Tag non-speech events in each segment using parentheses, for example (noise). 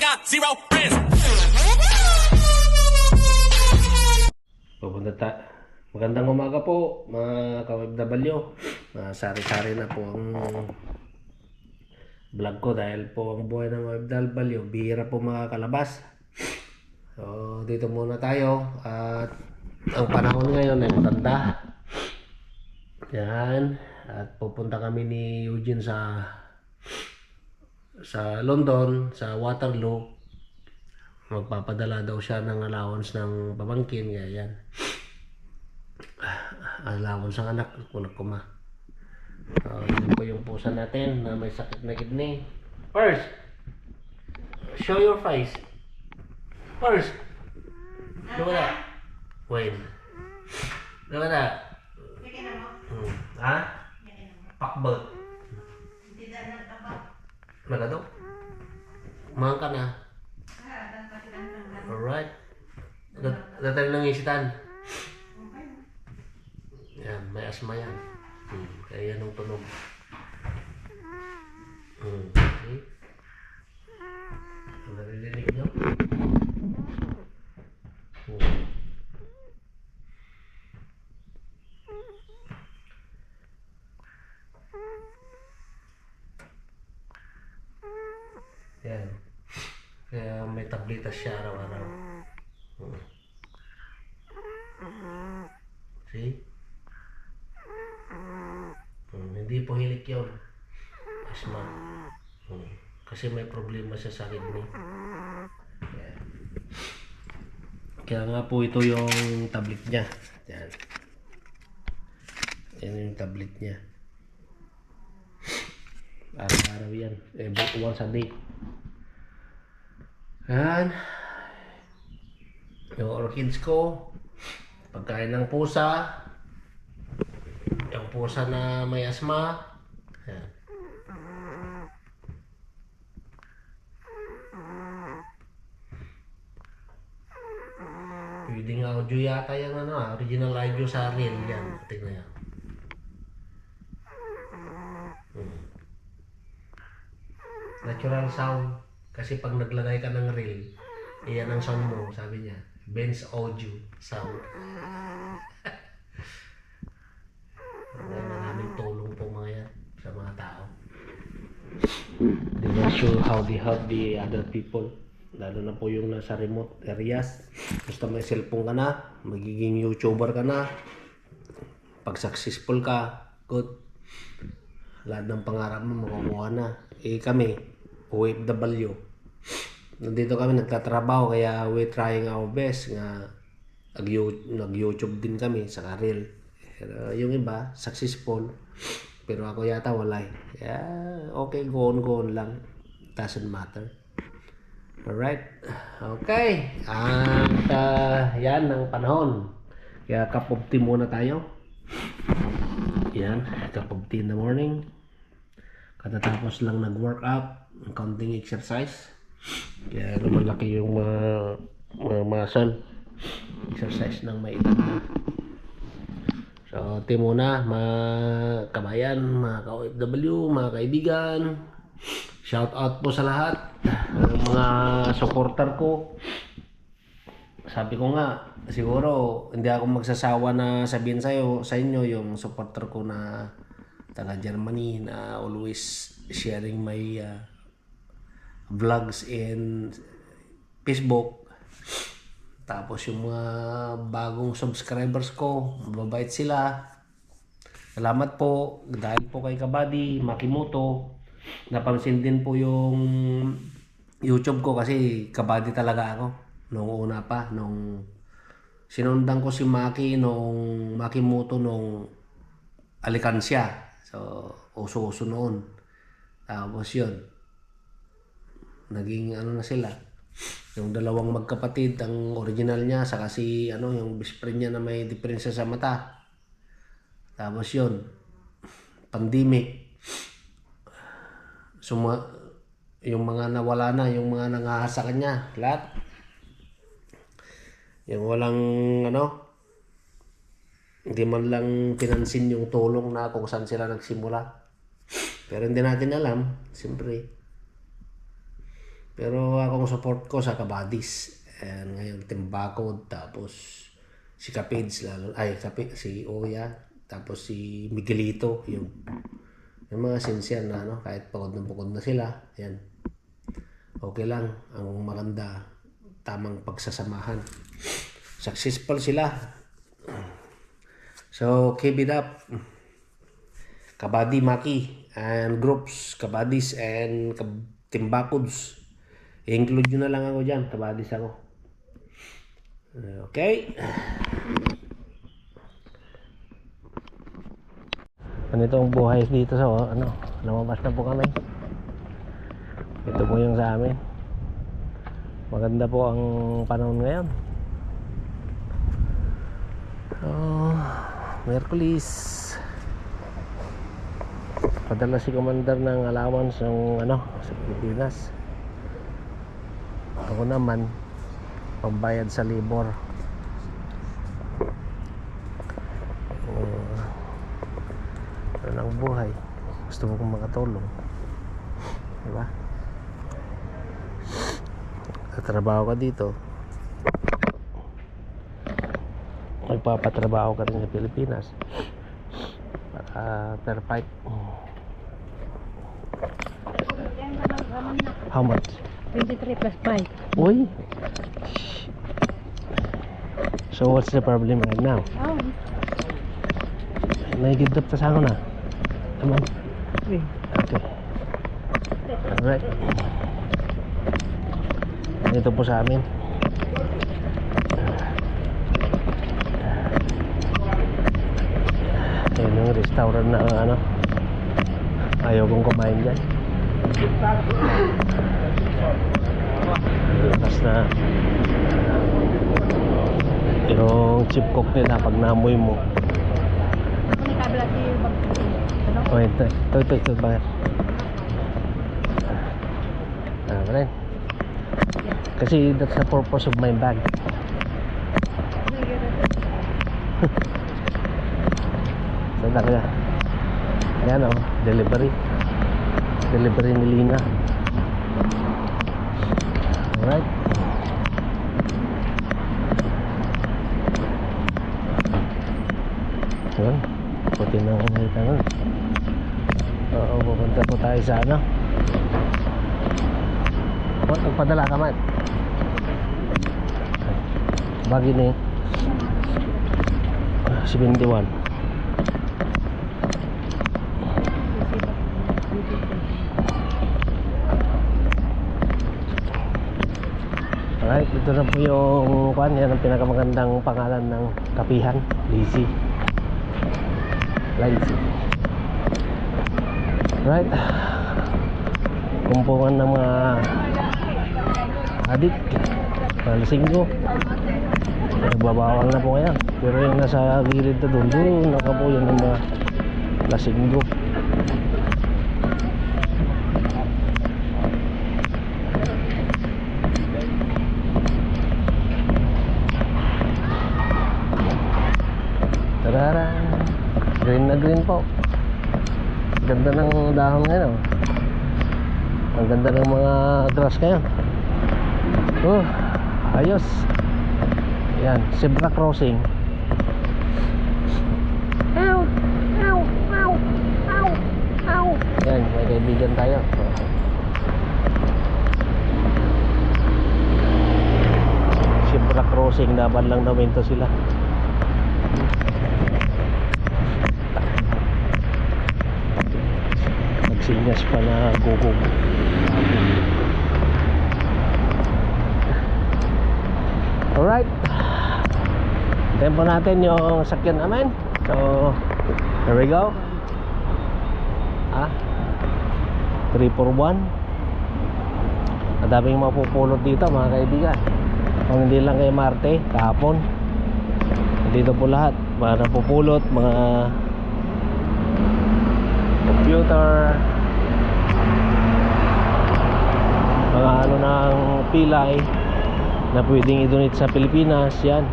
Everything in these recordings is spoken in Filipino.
got zero friends. Pupunta ta. Magandang umaga po, mga. Uh, sari-sari na po ang vlog ko dahil po ang buhay ng OFW, bihira po makakalabas. So, dito muna tayo. At ang panahon ngayon ay matanda. Yan. At pupunta kami ni Eugene sa sa London, sa Waterloo. Magpapadala daw siya ng allowance ng pamangkin. Kaya yan allowance ang anak kung kuma. Uh, yun po yung pusa natin na may sakit na kidney. First, show your face. First, at that. Wait. At that. Hmm. Ha? Pakbot. Nagado? Mahal ka na. Alright. Dat- Datang lang isitan. Yan, may asma yan. Hmm, kaya yan ang tunog. Hmm, okay. Naririnig nyo? Hmm. Yan. Kaya may tablitas siya araw-araw. Hmm. See? Hmm, hindi po hilik yun. Asma. Hmm. Kasi may problema siya sa kidney. Yan. Kaya nga po ito yung tablet niya. Yan. Yan yung tablet niya. Araw-araw yan. Every once a day. Yan. Yung orchids ko. Pagkain ng pusa. Yung pusa na may asma. Yan. Pwedeng audio yata yung ano, ah, original audio sa reel yan. Tingnan yan. Hmm. Natural sound. Kasi pag naglagay ka ng reel, iyan ang sound mo, sabi niya. Benz audio sound. May maraming tulong po mga yan sa mga tao. They not sure how they help the other people. Lalo na po yung nasa remote areas. Basta may cellphone ka na, magiging YouTuber ka na. Pag successful ka, good. Lahat ng pangarap mo makukuha na. Eh kami, OFW. Nandito kami nagtatrabaho kaya we trying our best nga nag- nag-YouTube din kami sa Karel. Pero yung iba, successful. Pero ako yata wala eh. Yeah, okay, go on, go on lang. Doesn't matter. Alright. Okay. At ah, yan ang panahon. Kaya cup of tea muna tayo. Yan, cup of tea in the morning. Katatapos lang nag-workout, ng counting exercise. Kaya lumalaki yung mga, mga muscle. Exercise ng may edad. So, tea muna, mga kabayan, mga ka-OFW, mga kaibigan. Shout out po sa lahat. Ang mga supporter ko. Sabi ko nga, siguro hindi ako magsasawa na sabihin sa sa inyo yung supporter ko na taga Germany na always sharing my uh, vlogs in Facebook. Tapos yung mga bagong subscribers ko, mababait sila. Salamat po dahil po kay Kabady, Makimoto. Napansin din po yung YouTube ko kasi Kabady talaga ako. Nung una pa, nung sinundan ko si Maki nung Makimoto nung alikansya. So, uso-uso noon. Tapos yun, naging ano na sila. Yung dalawang magkapatid, ang original niya, sa kasi ano, yung best friend niya na may diferensya sa mata. Tapos yun, pandemic. Suma, yung mga nawala na, yung mga nangahasa kanya, lahat. Yung walang ano, hindi man lang pinansin yung tulong na kung saan sila nagsimula. Pero hindi natin alam, siyempre. Pero akong support ko sa Kabadis. And ngayon, Timbakod, tapos si Capids, lalo, ay, Capi, si Oya, tapos si Miguelito, yung, yung mga sincere na, ano, kahit pagod na pagod na sila, yan. Okay lang, ang maganda, tamang pagsasamahan. Successful sila. So, keep it up. Kabady Maki and groups, Kabadis and Kab- Nyo na lang ako dyan, Kabadis ako. Okay. Ganito ang buhay dito sa ano, lumabas na po kami. Ito po yung sa amin. Maganda po ang panahon ngayon. Oh, Merkulis. Padala si commander ng allowance ng ano sa Pilipinas. Ako naman pambayad sa libor. Uh, ano ang buhay? Gusto mo kong makatulong. Diba? Tatrabaho ka dito. Magpapatrabaho ka rin sa Pilipinas. Para per fight. How much? 23 plus 5. Uy! So what's the problem right now? Oh, Nagigidap ka sa ako na. Come on. okay. Alright. Ito po sa amin. Ayun yung restaurant na ano. Ayaw kong kumain dyan. Lakas na yung chip cook nila pag naamoy mo. Oh, ito, ito, ito, ito, bakit? Ah, rin. Kasi that's the purpose of my bag. (laughs) Saan ka? Yan oh, delivery. Delivery ni Lina. Alright. Yan. Puti na ang kita nun. Oo, pupunta po tayo sa ano. Oh, nagpadala ka man. Bagi ni ah, 71. Alright, ito na po yung kwan. Yan ang pinakamagandang pangalan ng kapihan. Lizzy. Lizzy. Right. Kumpungan ng mga adik. Palasinggo. Nagbabawal na po kaya. Pero yung nasa gilid na doon, doon naka po yun ng mga lasinggo. Tarara. Green na green po. Ganda ng dahon ngayon. oh. Ang ganda ng mga grass ngayon. Oh, ayos. Yan, zebra crossing. Ow! Ow! Ow! Ow! Ow! Yan, may kaibigan tayo. Zebra crossing, daban lang namin to sila. Nagsinyas pa na gugog. Alright. Tempo natin yung sakyan namin. So, here we go. Ah, 341. Ang daming mapupulot dito mga kaibigan. Kung hindi lang kay Marte, kahapon. Dito po lahat. Mga napupulot, mga computer, mga ano ng pilay na pwedeng idonate sa Pilipinas. Yan.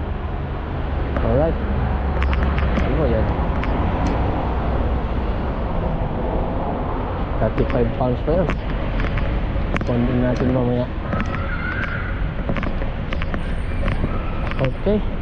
Alright. Ano yan? 35 pounds pa yun. Kondin natin mamaya. Okay.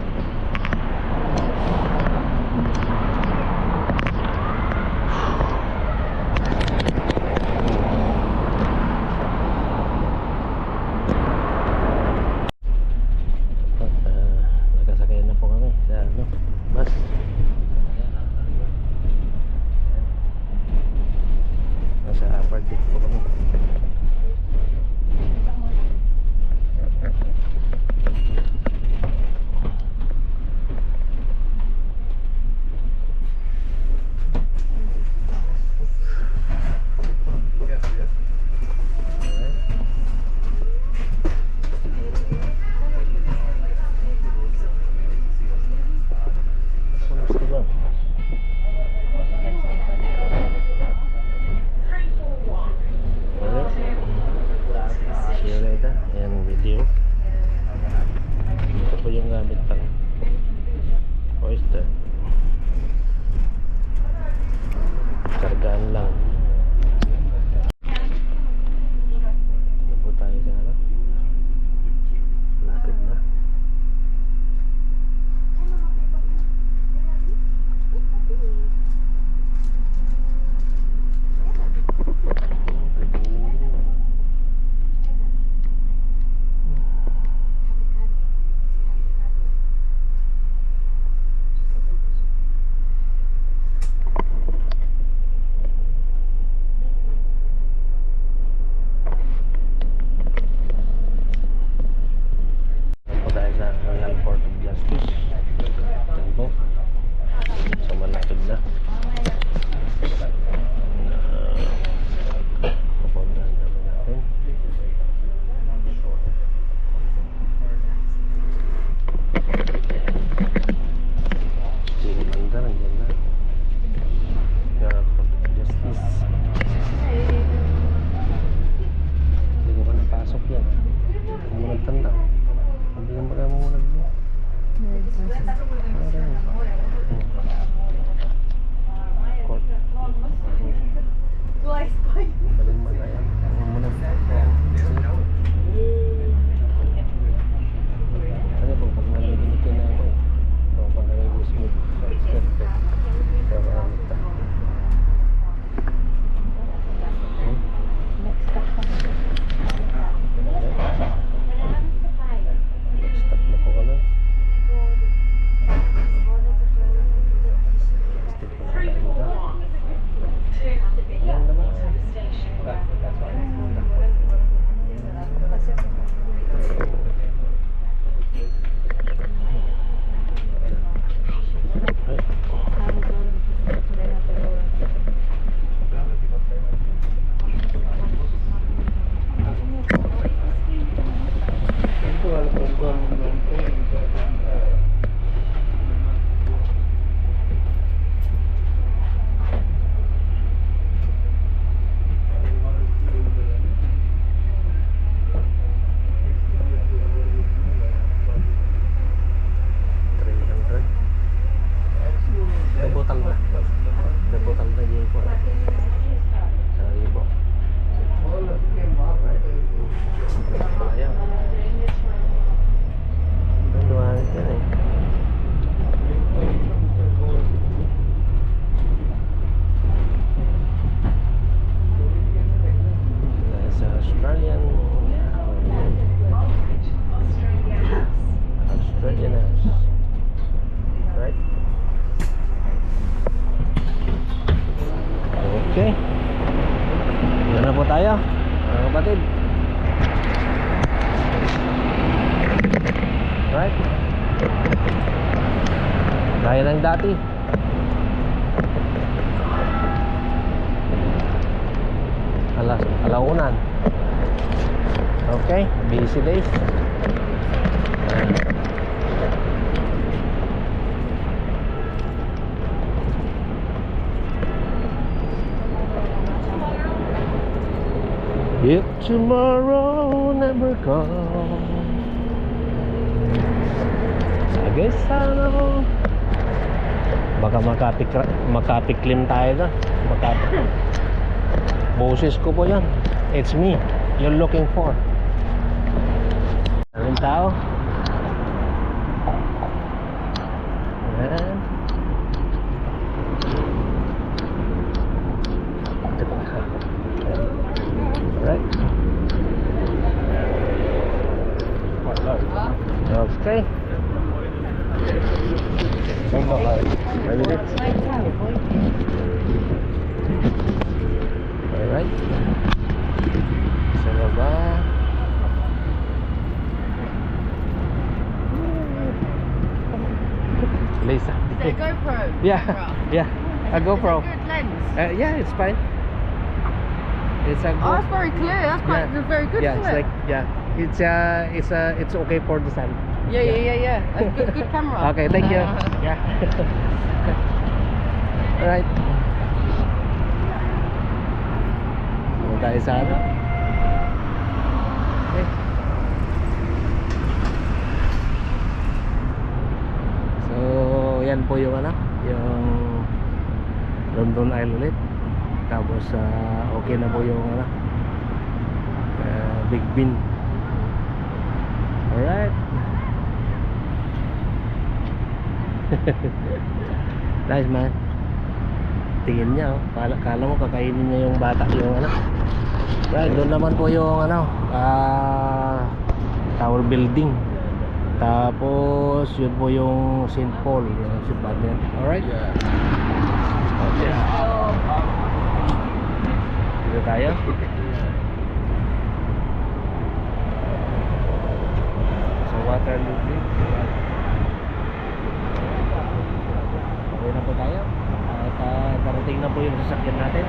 dati. Alas alaunan. Okay busy days. If tomorrow never comes I guess I know baka makapik makapiklim tayo na makapik boses ko po yan. It's me you're looking for. Maraming tao? Lisa. (laughs) Is it a GoPro? Yeah, Camera? yeah. A GoPro. Is it good lens? Uh, yeah, it's fine. It's a Oh, that's very clear. That's quite Yeah. very good. yeah, it's it? like yeah, it's uh, it's uh, it's okay for the sun. yeah, yeah, yeah, yeah. That's good, good (laughs) camera. Okay, thank you. (laughs) yeah. Alright. Punta tayo sa ano? Yan po yung ano, yung London Eye ulit. Tapos, ah, okay na po yung ano, ah, Big Bin. Alright. (laughs) nice man. Tingin niya oh. Kala, kala mo kakainin niya yung bata yung ano. Right, doon naman po yung ano, ah tower building. Tapos yun po yung St. Paul, yung St. Barnet. Alright? Okay. Dito tayo. So Waterloo Bridge. Okay na po tayo. At ah, darating na po yung sasakyan natin.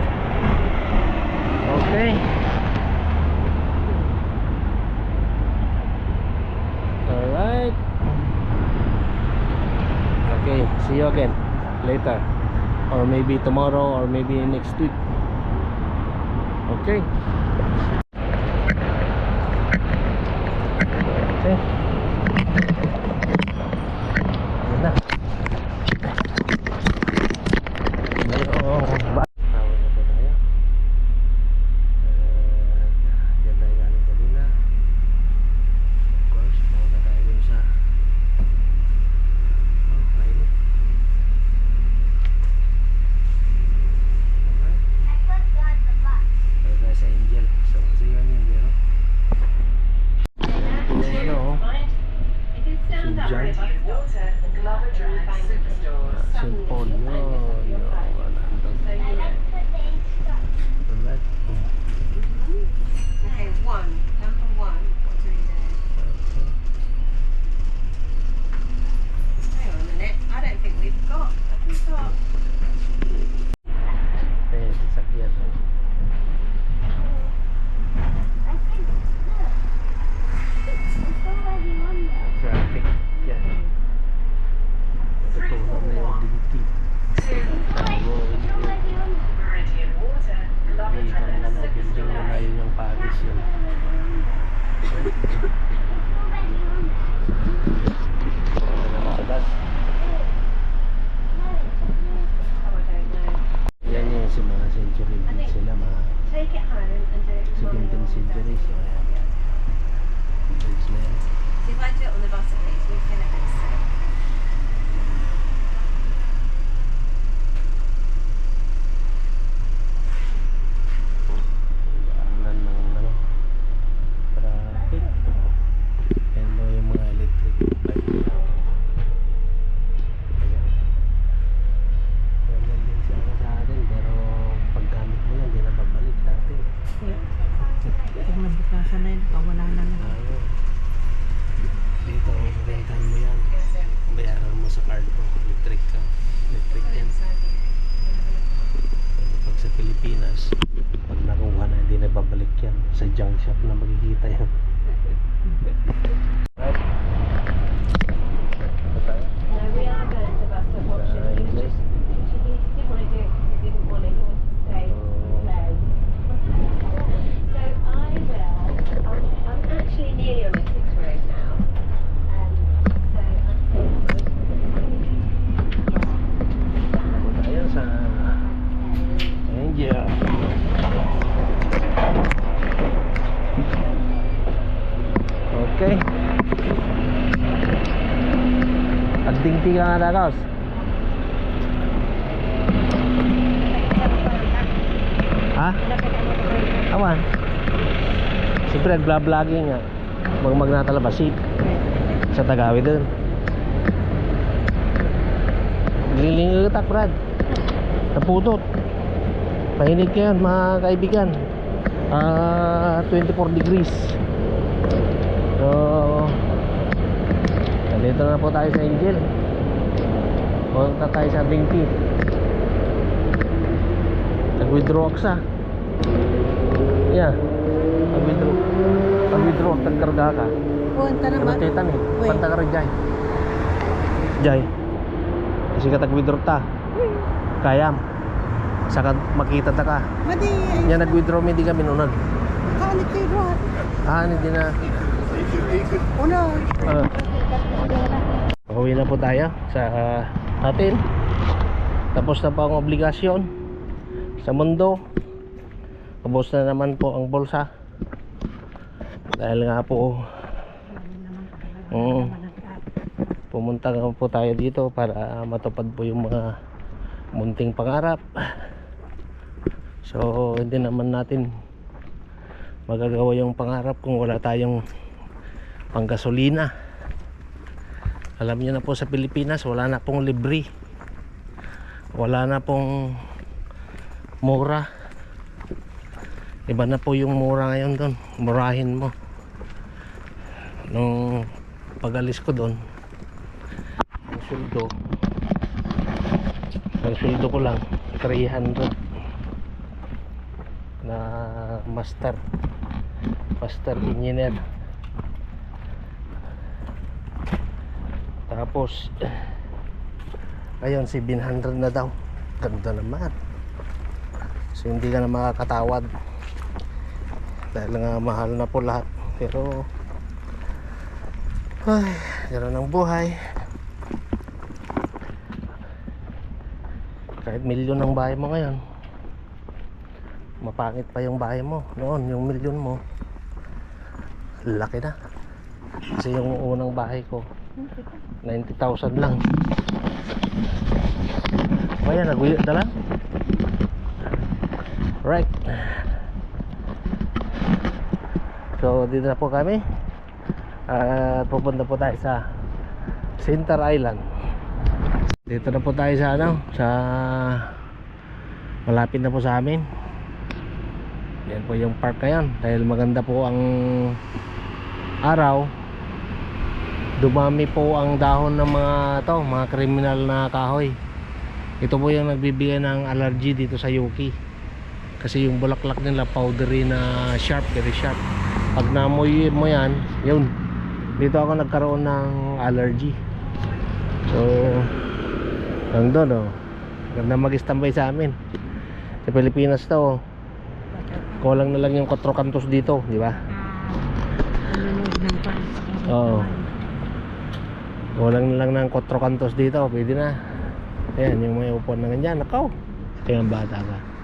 Okay. See you again later. Or maybe tomorrow or maybe next week. Okay. St. Paul. Yun. Nabukasan na na na. Ayaw. dito rentan mo yan. Bayaran mo sa card mo. Electric ka. Electric yan. Pag sa Pilipinas pag nakuha na hindi na babalik yan. Sa junk shop na makikita yan (laughs) right Ito tayo. No, we are going to the bus at Watson. He was just, he didn't want to do it because he didn't want it. He wanted to stay and play. So I will, I'm, I'm actually nearly on Essex Road now. Um, so I'm saying, Ako tayo sa Angel. Okay. Agtingti ka nga dagos. Ha? Awan. Siyempre nagblablogging nga. Mag magnatalabasit. Sa Tagawi dun. Lilingo ka Brad. Naputot. Pahinig ka yan mga kaibigan. Ah, 24 degrees. So, nandito na po tayo sa Angel. Punta tayo sa Binti. Nag-withdraw ako sa. Yeah. Nag-withdraw. Nag-withdraw. Tagkarga ka. Punta Ano naman. tetan eh. Uy. Panta ka rin, Jai. Jai. Kasi ka tag-withdraw ta. Kayam. Saka makita ta ka. Madi, Yan nag-withdraw mi di kami nunag. kalit kayo doon. Ah, hindi na. Una. Ah. Pauwi na po tayo sa ah, atin. Tapos na po ang obligasyon sa mundo. Ubos na naman po ang bulsa. Dahil nga po mm, pumunta nga po tayo dito para matupad po yung mga munting pangarap. So, hindi naman natin magagawa yung pangarap kung wala tayong panggasolina. Alam niyo na po sa Pilipinas, wala na pong libre. Wala na pong mura. Iba na po yung mura ngayon doon. Murahin mo. Nung pagalis ko doon, ang sweldo, ang sweldo ko lang, 300 na master master engineer tapos ayun 700 na daw. Ganda naman. So hindi ka na makakatawad. Dahil nga mahal na po lahat. Pero ay ganoon ang buhay. Kahit milyon ang bahay mo ngayon mapangit pa yung bahay mo. Noon yung milyon mo laki na. Kasi yung unang bahay ko 90,000 lang. O yan nagwiyot na lang. Right. So dito na po kami. At pupunta po tayo sa Center Island. Dito na po tayo sa ano sa malapit na po sa amin. Yan po yung park na dahil maganda po ang araw dumami po ang dahon ng mga to, mga kriminal na kahoy. Ito po yung nagbibigay ng allergy dito sa Yuki. Kasi yung bulaklak nila powdery na sharp, very sharp. Pag namoy mo yan yun. Dito ako nagkaroon ng allergy. So hanggang doon oh. Ganda mag-standby sa amin. Sa Pilipinas to oh. kulang na lang yung 4 kantos dito di ba? Pan. Oo. Walang lang ng 4 kantos dito, pwede na. Ayan, yung may upuan na ganyan, nakaw. Kaya ang bata ka.